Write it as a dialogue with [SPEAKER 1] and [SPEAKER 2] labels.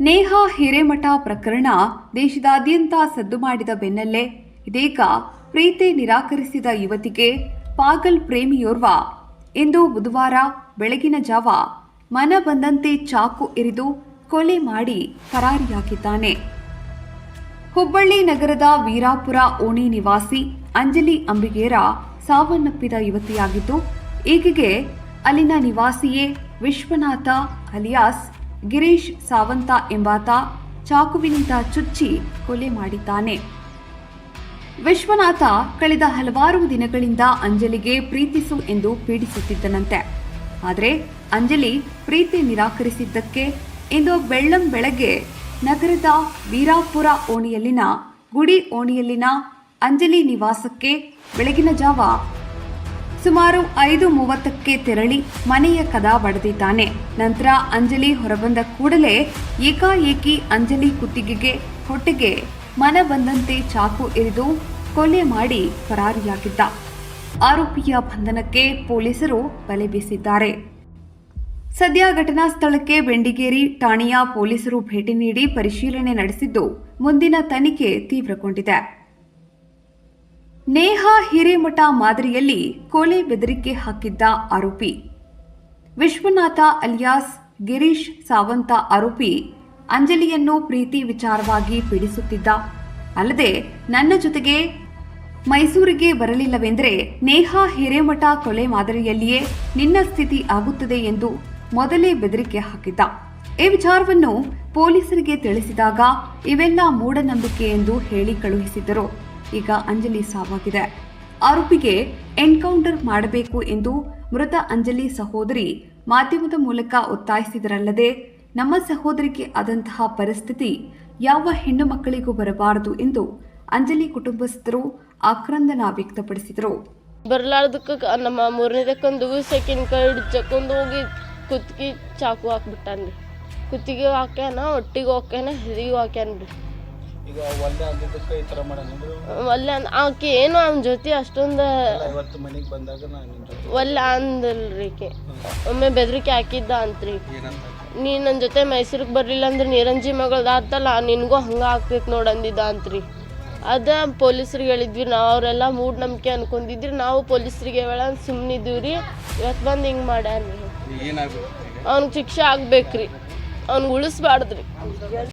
[SPEAKER 1] ನೇಹಾ ಹಿರೇಮಠ ಪ್ರಕರಣ ದೇಶದಾದ್ಯಂತ ಸದ್ದು ಮಾಡಿದ ಬೆನ್ನಲ್ಲೇ ಇದೀಗ ಪ್ರೀತಿ ನಿರಾಕರಿಸಿದ ಯುವತಿಗೆ ಪಾಗಲ್ ಪ್ರೇಮಿಯೋರ್ವ ಇಂದು ಬುಧವಾರ ಬೆಳಗಿನ ಜಾವ ಮನ ಬಂದಂತೆ ಚಾಕು ಇರಿದು ಕೊಲೆ ಮಾಡಿ ಪರಾರಿಯಾಗಿದ್ದಾನೆ. ಹುಬ್ಬಳ್ಳಿ ನಗರದ ವೀರಾಪುರ ಓಣಿ ನಿವಾಸಿ ಅಂಜಲಿ ಅಂಬಿಗೇರ ಸಾವನ್ನಪ್ಪಿದ ಯುವತಿಯಾಗಿದ್ದು ಈಗಿಗೆ ಅಲ್ಲಿನ ನಿವಾಸಿಯೇ ವಿಶ್ವನಾಥ ಅಲಿಯಾಸ್ ಗಿರೀಶ್ ಸಾವಂತ ಎಂಬಾತ ಚಾಕುವಿನಿಂದ ಚುಚ್ಚಿ ಕೊಲೆ ಮಾಡಿದ್ದಾನೆ. ವಿಶ್ವನಾಥ ಕಳೆದ ಹಲವಾರು ದಿನಗಳಿಂದ ಅಂಜಲಿಗೆ ಪ್ರೀತಿಸು ಎಂದು ಪೀಡಿಸುತ್ತಿದ್ದನಂತೆ. ಆದರೆ ಅಂಜಲಿ ಪ್ರೀತಿ ನಿರಾಕರಿಸಿದ್ದಕ್ಕೆ ಇಂದು ಬೆಳ್ಳಂ ಬೆಳಗ್ಗೆ ನಗರದ ವೀರಾಪುರ ಓಣಿಯಲ್ಲಿನ ಗುಡಿ ಓಣಿಯಲ್ಲಿನ ಅಂಜಲಿ ನಿವಾಸಕ್ಕೆ ಬೆಳಗಿನ ಜಾವ ಸುಮಾರು ಐದು ಮೂವತ್ತಕ್ಕೆ ತೆರಳಿ ಮನೆಯ ಕದ ಬಡಿದಿದ್ದಾನೆ. ನಂತರ ಅಂಜಲಿ ಹೊರಬಂದ ಕೂಡಲೇ ಏಕಾಏಕಿ ಅಂಜಲಿ ಕುತ್ತಿಗೆಗೆ, ಹೊಟ್ಟೆಗೆ ಮನ ಬಂದಂತೆ ಚಾಕು ಇರಿದು ಕೊಲೆ ಮಾಡಿ ಪರಾರಿಯಾಗಿದ್ದ. ಆರೋಪಿಯ ಬಂಧನಕ್ಕೆ ಪೊಲೀಸರು ಬಲೆ ಬೀಸಿದ್ದಾರೆ. ಸದ್ಯ ಘಟನಾ ಸ್ಥಳಕ್ಕೆ ಬೆಂಡಿಗೇರಿ ಠಾಣೆಯ ಪೊಲೀಸರು ಭೇಟಿ ನೀಡಿ ಪರಿಶೀಲನೆ ನಡೆಸಿದ್ದು ಮುಂದಿನ ತನಿಖೆ ತೀವ್ರಗೊಂಡಿದೆ. ನೇಹಾ ಹಿರೇಮಠ ಮಾದರಿಯಲ್ಲಿ ಕೊಲೆ ಬೆದರಿಕೆ ಹಾಕಿದ್ದ ಆರೋಪಿ. ವಿಶ್ವನಾಥ ಅಲಿಯಾಸ್, ಗಿರೀಶ್ ಸಾವಂತ ಆರೋಪಿ ಅಂಜಲಿಯನ್ನು ಪ್ರೀತಿ ವಿಚಾರವಾಗಿ ಪೀಡಿಸುತ್ತಿದ್ದ. ಅಲ್ಲದೆ ನನ್ನ ಜೊತೆಗೆ ಮೈಸೂರಿಗೆ ಬರಲಿಲ್ಲವೆಂದರೆ ನೇಹಾ ಹಿರೇಮಠ ಕೊಲೆ ಮಾದರಿಯಲ್ಲಿಯೇ ನಿನ್ನ ಸ್ಥಿತಿ ಆಗುತ್ತದೆ ಎಂದು ಮೊದಲೇ ಬೆದರಿಕೆ ಹಾಕಿದ್ದ. ಈ ವಿಚಾರವನ್ನು ಪೊಲೀಸರಿಗೆ ತಿಳಿಸಿದಾಗ ಇವೆಲ್ಲ ಮೂಢನಂಬಿಕೆ ಎಂದು ಹೇಳಿ ಕಳುಹಿಸಿದ್ದರು. ಈಗ ಅಂಜಲಿ ಸಾವಾಗಿದೆ. ಆರೋಪಿಗೆ ಎನ್ಕೌಂಟರ್ ಮಾಡಬೇಕು ಎಂದು ಮೃತ ಅಂಜಲಿ ಸಹೋದರಿ ಮಾಧ್ಯಮದ ಮೂಲಕ ಒತ್ತಾಯಿಸಿದರಲ್ಲದೆ, ನಮ್ಮ ಸಹೋದರಿಗೆ ಆದಂತಹ ಪರಿಸ್ಥಿತಿ ಯಾವ ಹೆಣ್ಣು ಮಕ್ಕಳಿಗೂ ಬರಬಾರದು ಎಂದು ಅಂಜಲಿ ಕುಟುಂಬಸ್ಥರು ಆಕ್ರಂದನ ವ್ಯಕ್ತಪಡಿಸಿದರು.
[SPEAKER 2] ಬರಲಾರ್ದಕ್ಕೆ ನಮ್ಮ ಮೂರನೇದಕ್ಕೊಂದು ಸೆಕೆಂಡ್ ಕೈ ಹಿಡ್ಚಕೊಂಡು ಹೋಗಿ ಕುತ್ತಿಗೆ ಚಾಕು ಹಾಕ್ಬಿಟ್ಟಾನ್ರಿ. ಕುತ್ತಿಗೆ ಹಾಕ್ಯಾನ, ಒಟ್ಟಿಗೆ ಹಾಕ್ಯಾನ ಹೆದಿಗೂ ಹಾಕ್ಯಾನ್ರಿ.
[SPEAKER 3] ಈಗ ಒಂದೇ ಅಂದಿದ್ದಕ್ಕೆ ಈ ಥರ ಮಾಡೋಣ
[SPEAKER 2] ಒಲ್ಲೆ ಅಂದ್ ಆಕೆ ಏನು ಅವನ ಜೊತೆ ಅಷ್ಟೊಂದು
[SPEAKER 3] ಇವತ್ತು ಮನೆಗೆ ಬಂದಾಗ ನಾನು ಜೊತೆ
[SPEAKER 2] ಒಲ್ಲೆ ಅಂದಲ್ರಿ ಈಕೆ. ಒಮ್ಮೆ ಬೆದರಿಕೆ ಹಾಕಿದ್ದ ಅಂತ್ರಿ
[SPEAKER 3] ಏನಂತ
[SPEAKER 2] ನೀ ನನ್ನ ಜೊತೆ ಮೈಸೂರಿಗೆ ಬರಲಿಲ್ಲ ಅಂದ್ರೆ ನಿರಂಜಿ ಮಗಳ್ದಾತಲ್ಲ ನಿನಗೂ ಹಂಗೆ ಆಗ್ತೈತೆ ನೋಡಿ ಅಂದಿದ್ದ ಅಂತ್ರಿ. ಅದ ಪೊಲೀಸ್ರಿಗೆ ಹೇಳಿದ್ವಿ ನಾವು ಅವರೆಲ್ಲ ಮೂಢನಂಬಿಕೆ ಅನ್ಕೊಂಡಿದ್ರಿ ನಾವು ಪೊಲೀಸ್ರಿಗೆ ಹೇಳ ಸುಮ್ಮನಿದ್ದೀವಿ ಇವತ್ತು ಬಂದು ಹಿಂಗೆ ಮಾಡ್ಯಾನ್ರಿ.
[SPEAKER 3] ಏನಾಗ್ಬೇಕು
[SPEAKER 2] ಅವ್ನಿಗೆ ಶಿಕ್ಷೆ ಆಗ್ಬೇಕ್ರಿ. ಅವ್ನಿಗೆ ಉಳಿಸ್ಬಾರ್ದ್ರಿ.